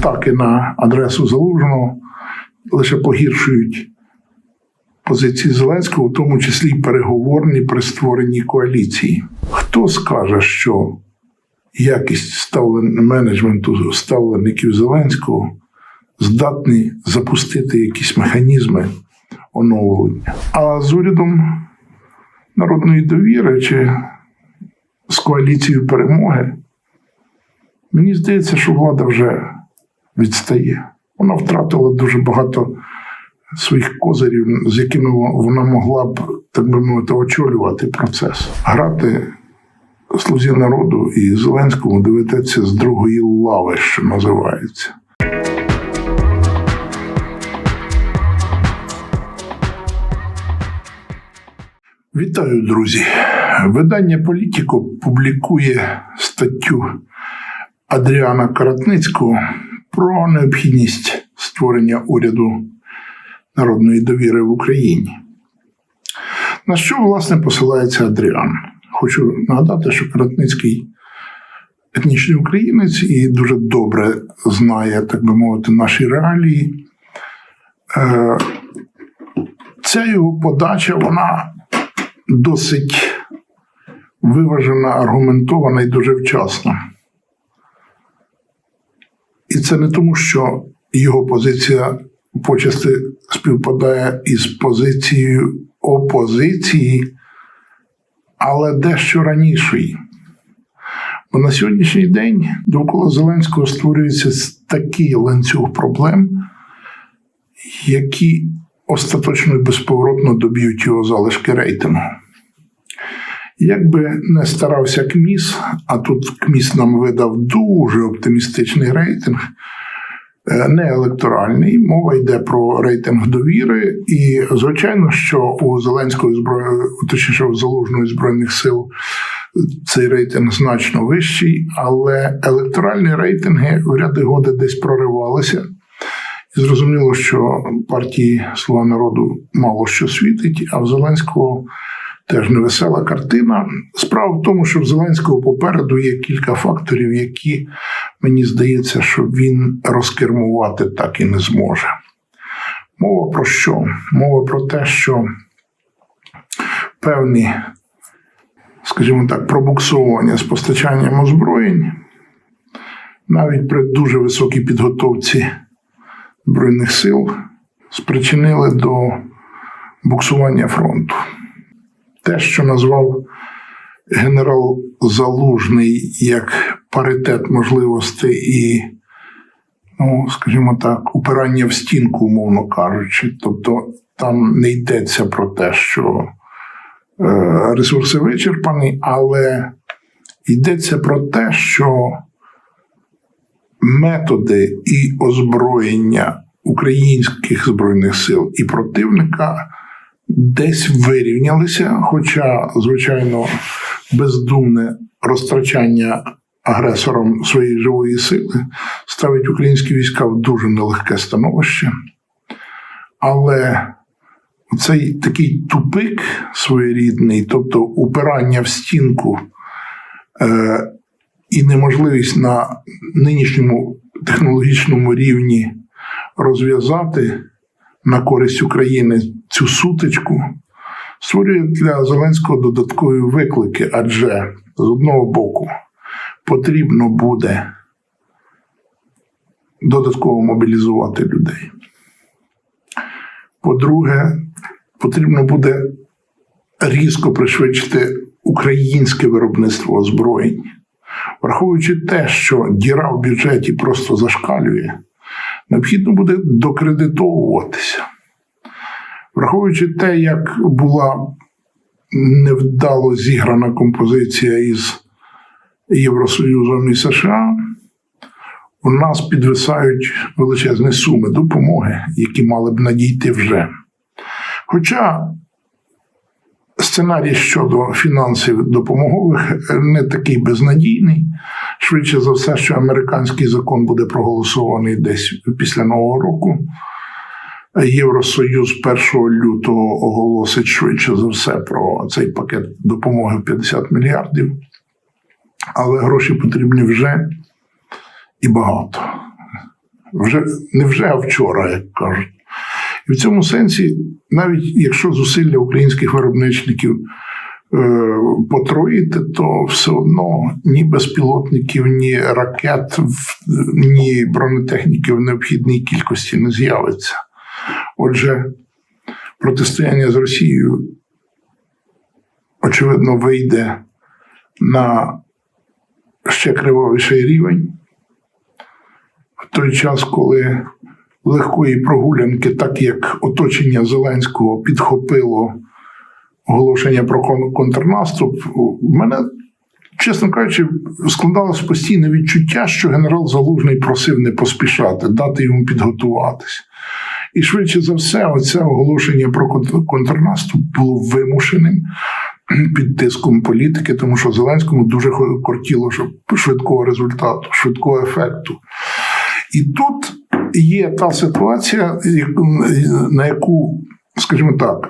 атаки на адресу Залужного лише погіршують позиції Зеленського, в тому числі й переговорні при створенні коаліції. Хто скаже, що якість ставлення менеджменту ставленників Зеленського здатні запустити якісь механізми оновлення? А з урядом народної довіри чи з коаліцією перемоги, мені здається, що влада вже відстає. Вона втратила дуже багато своїх козирів, з якими вона могла б, так би мовити, очолювати процес. Грати слузі народу і Зеленському доведеться з другої лави, що називається. Вітаю, друзі! Видання Політіко публікує статтю Адріана Каратницького про необхідність створення уряду народної довіри в Україні. На що, власне, посилається Адріан? Хочу нагадати, що Каратницький етнічний українець і дуже добре знає, так би мовити, наші реалії. Е, Ця його подача, вона досить виважена, аргументована і дуже вчасна. Це не тому, що його позиція почасти співпадає із позицією опозиції, але дещо ранішої. Бо на сьогоднішній день довкола Зеленського створюється такий ланцюг проблем, які остаточно і безповоротно доб'ють його залишки рейтингу. Як би не старався КМІС, а тут КМІС нам видав дуже оптимістичний рейтинг, е, не електоральний, мова йде про рейтинг довіри. І, звичайно, що у Зеленської зброї, точніше, у Залужної Збройних сил цей рейтинг значно вищий, але електоральні рейтинги в ряди годи десь проривалися. І зрозуміло, що партії Слуга народу мало що світить, а в Зеленського теж невесела картина. Справа в тому, що в Зеленського попереду є кілька факторів, які мені здається, що він розкермувати так і не зможе. Мова про що? Мова про те, що певні, скажімо так, пробуксовування з постачанням озброєнь, навіть при дуже високій підготовці Збройних сил спричинили до буксування фронту. Те, що назвав генерал Залужний як паритет можливостей і, ну, скажімо так, упирання в стінку, умовно кажучи. Тобто там не йдеться про те, що е, ресурси вичерпані, але йдеться про те, що методи і озброєння українських збройних сил і противника десь вирівнялися. Хоча, звичайно, бездумне розтрачання агресором своєї живої сили ставить українські війська в дуже нелегке становище. Але цей такий тупик своєрідний, тобто упирання в стінку. Е, і неможливість на нинішньому технологічному рівні розв'язати на користь України цю сутичку, створює для Зеленського додаткові виклики, адже з одного боку потрібно буде додатково мобілізувати людей. По-друге, потрібно буде різко пришвидшити українське виробництво озброєнь. Враховуючи те, що діра в бюджеті просто зашкалює, необхідно буде докредитовуватися. Враховуючи те, як була невдало зіграна композиція із Євросоюзом і США, у нас підвисають величезні суми допомоги, які мали б надійти вже. Хоча сценарій щодо фінансів допомогових не такий безнадійний. Швидше за все, що американський закон буде проголосований десь після нового року. Євросоюз 1 лютого оголосить швидше за все про цей пакет допомоги в 50 мільярдів. Але гроші потрібні вже і багато. Вже не вже, а вчора, як кажуть. І в цьому сенсі, навіть якщо зусилля українських виробничників е, потроїти, то все одно ні безпілотників, ні ракет, ні бронетехніки в необхідній кількості не з'явиться. Отже, протистояння з Росією, очевидно, вийде на ще кривавіший рівень. В той час, коли легкої прогулянки, так як оточення Зеленського підхопило оголошення про контрнаступ, в мене, чесно кажучи, складалось постійне відчуття, що генерал Залужний просив не поспішати, дати йому підготуватись. І швидше за все, оце оголошення про кон- контрнаступ було вимушеним під тиском політики, тому що Зеленському дуже кортіло щоб швидкого результату, швидкого ефекту. І тут є та ситуація, на яку, скажімо так,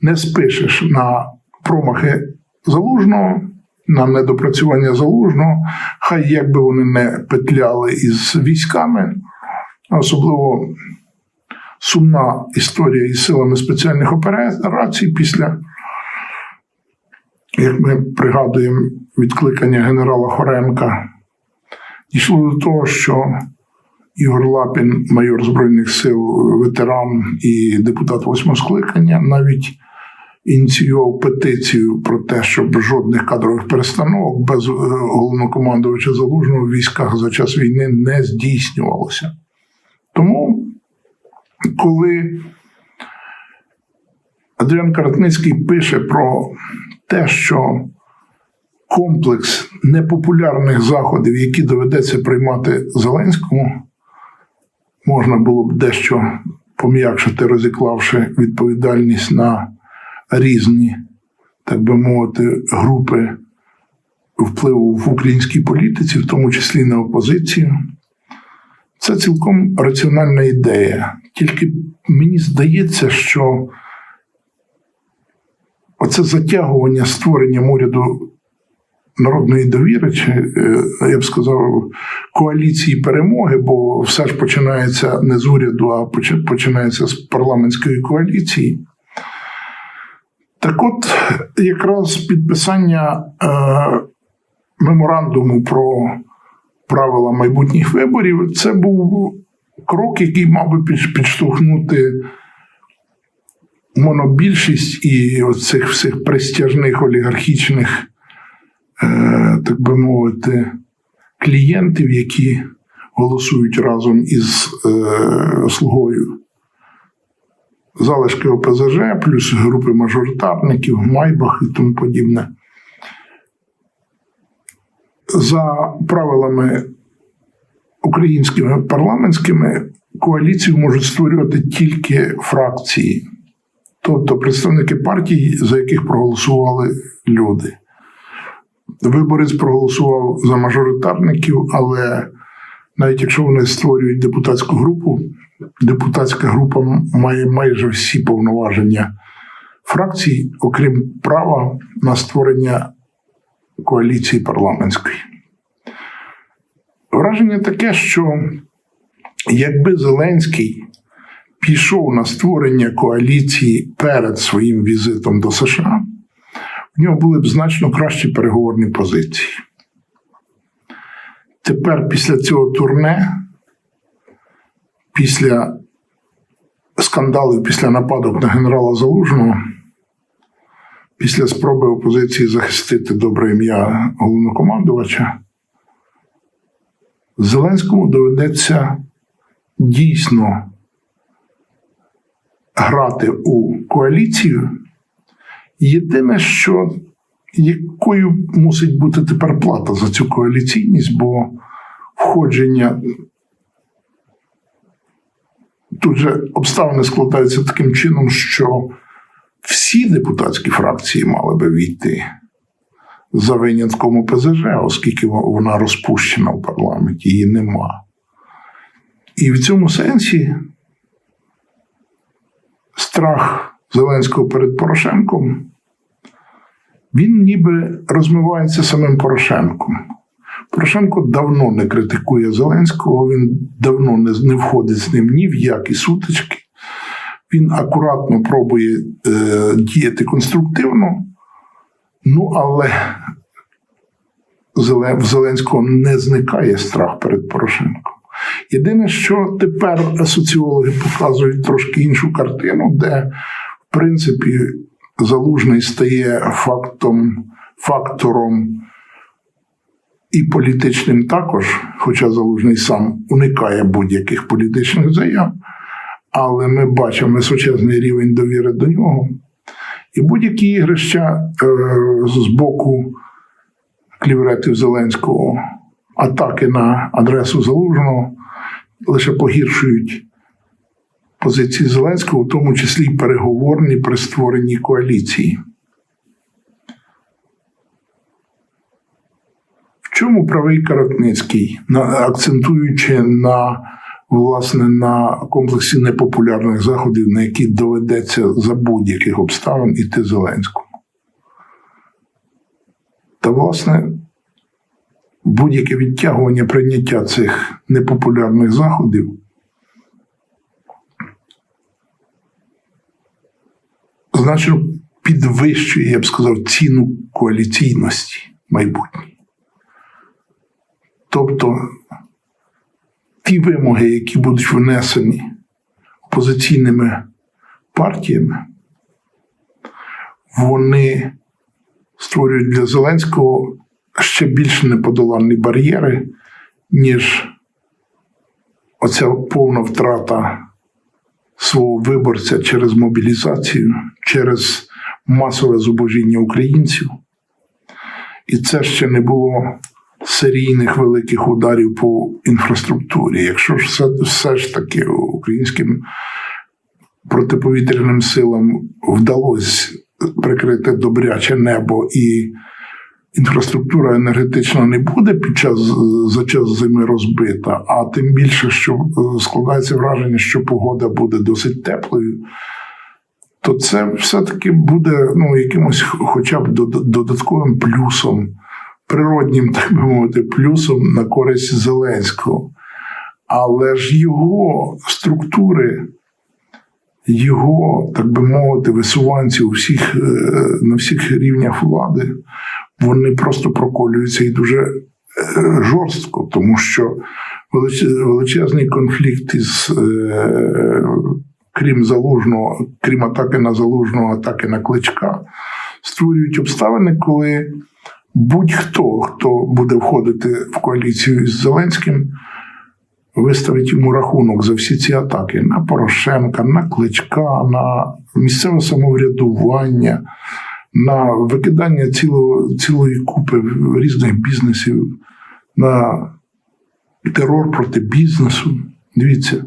не спишеш на промахи залужного, на недопрацювання залужного, хай як би вони не петляли із військами, особливо сумна історія із силами спеціальних операцій після, як ми пригадуємо, відкликання генерала Хоренка. Дійшло до того, що Ігор Лапін, майор Збройних сил, ветеран і депутат восьмого скликання, навіть ініціював петицію про те, щоб жодних кадрових перестановок без е, головнокомандувача залужного в військах за час війни не здійснювалося. Тому, коли Адріан Каратницький пише про те, що комплекс непопулярних заходів, які доведеться приймати Зеленському, можна було б дещо пом'якшити, розіклавши відповідальність на різні, так би мовити, групи впливу в українській політиці, в тому числі на опозицію. Це цілком раціональна ідея. Тільки мені здається, що оце затягування створенням уряду народної довіри, чи е, я б сказав, коаліції перемоги, бо все ж починається не з уряду, а починається з парламентської коаліції. Так от, якраз підписання е, меморандуму про правила майбутніх виборів, це був крок, який мав би підштовхнути монобільшість і оцих всіх престяжних олігархічних, е, так би мовити, клієнтів, які голосують разом із е, слугою. Залишки ОПЗЖ, плюс групи мажоритарників, Майбах і тому подібне. За правилами українськими парламентськими коаліцію можуть створювати тільки фракції, тобто представники партій, за яких проголосували люди. Виборець проголосував за мажоритарників, але навіть якщо вони створюють депутатську групу, депутатська група має майже всі повноваження фракцій, окрім права на створення коаліції парламентської. Враження таке, що якби Зеленський пішов на створення коаліції перед своїм візитом до США, в нього були б значно кращі переговорні позиції. Тепер після цього турне, після скандалів, після нападок на генерала Залужного, після спроби опозиції захистити добре ім'я головнокомандувача, Зеленському доведеться дійсно грати у коаліцію. Єдине, що якою мусить бути тепер плата за цю коаліційність, бо входження тут же обставини складаються таким чином, що всі депутатські фракції мали би війти за винятком ОПЗЖ, оскільки вона розпущена в парламенті, її нема. І в цьому сенсі страх Зеленського перед Порошенком, він ніби розмивається самим Порошенком. Порошенко давно не критикує Зеленського, він давно не входить з ним ні в які сутички. Він акуратно пробує е, діяти конструктивно, ну але в Зеленського не зникає страх перед Порошенком. Єдине, що тепер соціологи показують трошки іншу картину, де, в принципі, залужний стає фактом, фактором і політичним також, хоча залужний сам уникає будь-яких політичних заяв, але ми бачимо височезний рівень довіри до нього. І будь-які ігрища е, з боку клівретів Зеленського, атаки на адресу Залужного лише погіршують позиції Зеленського, в тому числі переговорні при створенні коаліції. В чому правий Каратницький, акцентуючи на власне на комплексі непопулярних заходів, на які доведеться за будь-яких обставин іти Зеленському? Та, власне, будь-яке відтягування прийняття цих непопулярних заходів значно підвищує, я б сказав, ціну коаліційності майбутньої. Тобто ті вимоги, які будуть внесені опозиційними партіями, вони створюють для Зеленського ще більш неподоланні бар'єри, ніж оця повна втрата свого виборця через мобілізацію, через масове зубожіння українців. І це ще не було серійних великих ударів по інфраструктурі. Якщо ж все, все ж таки українським протиповітряним силам вдалося прикрити добряче небо і інфраструктура енергетична не буде під час за час зими розбита, а тим більше, що е, складається враження, що погода буде досить теплою, то це все-таки буде ну, якимось хоча б додатковим плюсом, природнім, так би мовити, плюсом на користь Зеленського. Але ж його структури, його, так би мовити, висуванці у всіх, е, на всіх рівнях влади, вони просто проколюються і дуже е, жорстко, тому що величезний конфлікт із, е, крім залужного, крім атаки на залужного, атаки на кличка, створюють обставини, коли будь-хто, хто буде входити в коаліцію з Зеленським, виставить йому рахунок за всі ці атаки на Порошенка, на Кличка, на місцеве самоврядування, на викидання цілого, цілої купи різних бізнесів, на терор проти бізнесу. Дивіться,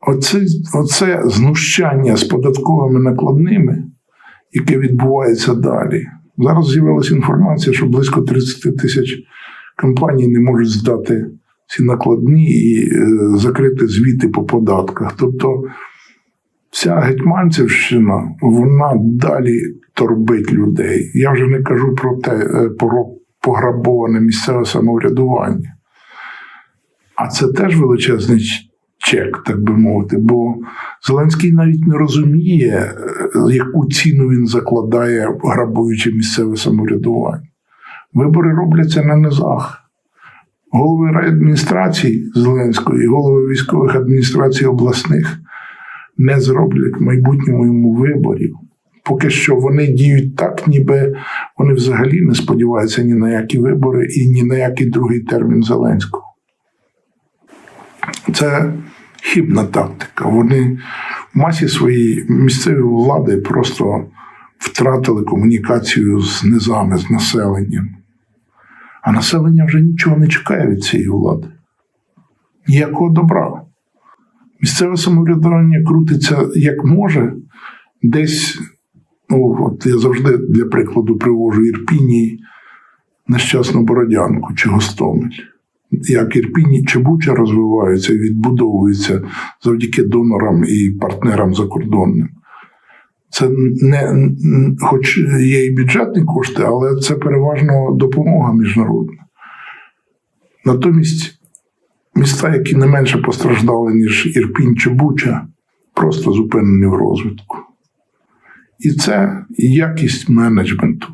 оце, оце знущання з податковими накладними, яке відбувається далі. Зараз з'явилася інформація, що близько 30 тисяч компаній не можуть здати ці накладні і е, закрити звіти по податках. Тобто ця гетьманцівщина, вона далі торбить людей. Я вже не кажу про те, е, про пограбоване місцеве самоврядування. А це теж величезний чек, так би мовити, бо Зеленський навіть не розуміє, е, яку ціну він закладає, грабуючи місцеве самоврядування. Вибори робляться на низах. Голови райадміністрацій Зеленської, і голови військових адміністрацій обласних не зроблять в майбутньому йому виборів. Поки що вони діють так, ніби вони взагалі не сподіваються ні на які вибори і ні на який другий термін Зеленського. Це хібна тактика. Вони в масі своєї місцеві влади просто втратили комунікацію з низами, з населенням. А населення вже нічого не чекає від цієї влади. Ніякого добра. Місцеве самоврядування крутиться як може, десь, ну, от я завжди для прикладу привожу Ірпіні, нещасну Бородянку чи Гостомель. Як Ірпіні чи Буча розвиваються і відбудовуються завдяки донорам і партнерам закордонним. Це не хоч є і бюджетні кошти, але це переважно допомога міжнародна. Натомість міста, які не менше постраждали, ніж Ірпінь чи Буча, просто зупинені в розвитку. І це якість менеджменту.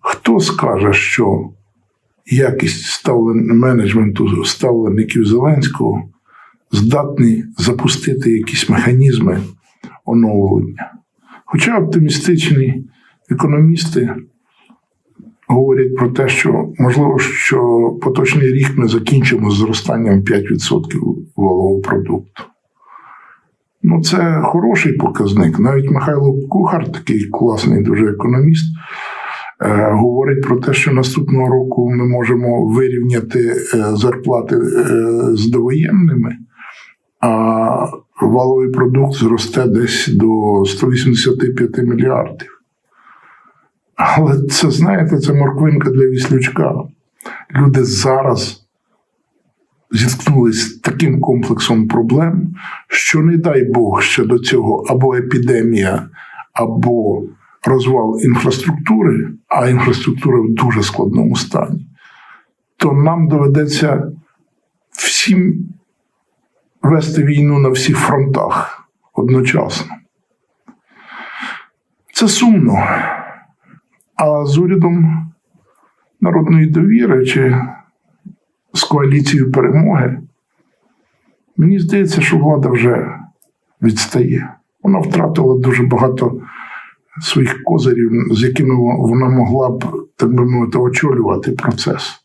Хто скаже, що якість ставлен... менеджменту ставленників Зеленського здатні запустити якісь механізми оновлення? Хоча оптимістичні економісти говорять про те, що можливо, що поточний рік ми закінчимо з зростанням 5% валового продукту. Ну, це хороший показник. Навіть Михайло Кухар, такий класний дуже економіст, говорить про те, що наступного року ми можемо вирівняти е, зарплати е, з довоєнними, а валовий продукт зросте десь до 185 мільярдів. Але це, знаєте, це морквинка для віслючка. Люди зараз зіткнулися з таким комплексом проблем, що не дай Бог ще до цього або епідемія, або розвал інфраструктури, а інфраструктура в дуже складному стані, то нам доведеться всім вести війну на всіх фронтах одночасно. Це сумно. А з урядом народної довіри чи з коаліцією перемоги, мені здається, що влада вже відстає. Вона втратила дуже багато своїх козирів, з якими вона могла б, так би мовити, очолювати процес.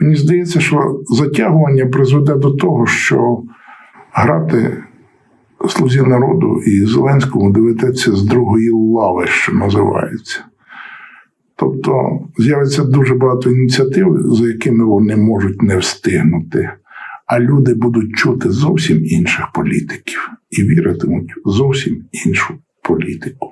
Мені здається, що затягування призведе до того, що грати слузі народу і Зеленському доведеться з другої лави, що називається. Тобто з'явиться дуже багато ініціатив, за якими вони можуть не встигнути, а люди будуть чути зовсім інших політиків і віритимуть зовсім іншу політику.